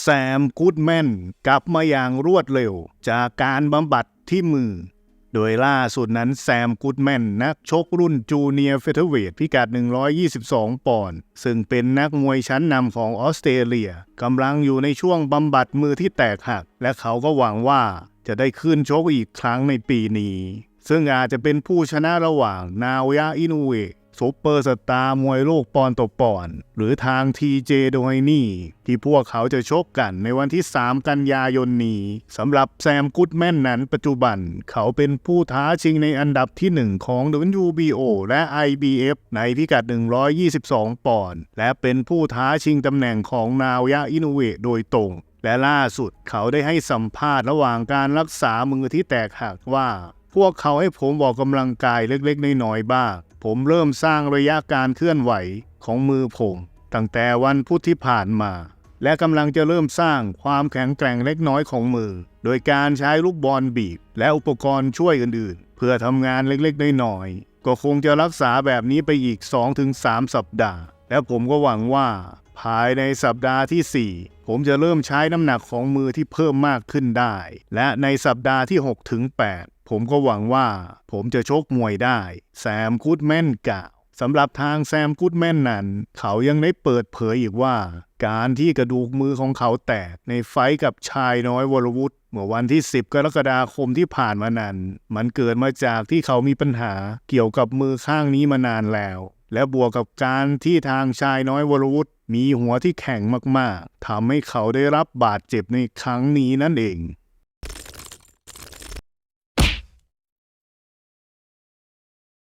แซมกูดแมนกลับมาอย่างรวดเร็ว จากการบำบัดที่มือ โดยล่าสุดนั้นแซมกูดแมนนักชกรุ่นจูเนียร์เฟเธอร์เวทพิกัด 122 ปอนด์ซึ่งเป็นนักมวยชั้นนำของออสเตรเลียกำลังอยู่ในช่วงบำบัดมือที่แตกหัก และเขาก็หวังว่าจะได้ขึ้นชกอีกครั้งในปีนี้ ซึ่งอาจจะเป็นผู้ชนะระหว่างนาวยาอินูเว ซุปเปอร์สตาร์มวยโลกปอนด์ต่อปอนด์หรือทางทีเจโดไฮนี่ ที่พวกเขาจะชกกันในวันที่ 3 กันยายนนี้สำหรับแซมกุดแมนนั้นปัจจุบันเขาเป็นผู้ท้าชิงในอันดับที่ 1 ของ WBO และ IBF ในพิกัด 122 ปอนด์และเป็นผู้ท้าชิงตำแหน่งของนาวยะอินุเวะโดยตรงและล่าสุดเขาได้ให้สัมภาษณ์ระหว่างการรักษามือที่แตกหักว่า พวกเขาให้ผมออกกำลังกายเล็กๆน้อยๆบ้าง ผมเริ่มสร้างระยะการเคลื่อนไหวของมือผม ตั้งแต่วันพุธที่ผ่านมา และกำลังจะเริ่มสร้างความแข็งแกร่งเล็กน้อยของมือ โดยการใช้ลูกบอลบีบ และอุปกรณ์ช่วยอื่นๆ เพื่อทำงานเล็กๆน้อยๆก็คงจะรักษาแบบนี้ไปอีก 2-3 สัปดาห์ และผมก็หวังว่า ภายในสัปดาห์ที่ 4 ผมจะเริ่มใช้น้ำหนักของมือที่เพิ่มมากขึ้นได้ และในสัปดาห์ที่6ถึง8ผมก็หวังว่า ผมจะชกมวยได้ แซมกูดแมนกล่าวสำหรับทางแซมกูดแมนนั้น เขายังได้เปิดเผยอีกว่า การที่กระดูกมือของเขาแตกในไฟกับชายน้อยวรวุฒิเมื่อวันที่ 10 กรกฎาคมที่ผ่านมานั้น มันเกิดมาจากที่เขามีปัญหาเกี่ยวกับมือข้างนี้มานานแล้ว และบวกกับการที่ทางชายน้อยวรวุฒิมีหัวที่แข็งมากๆทำให้เขาได้รับบาดเจ็บในครั้งนี้นั่นเอง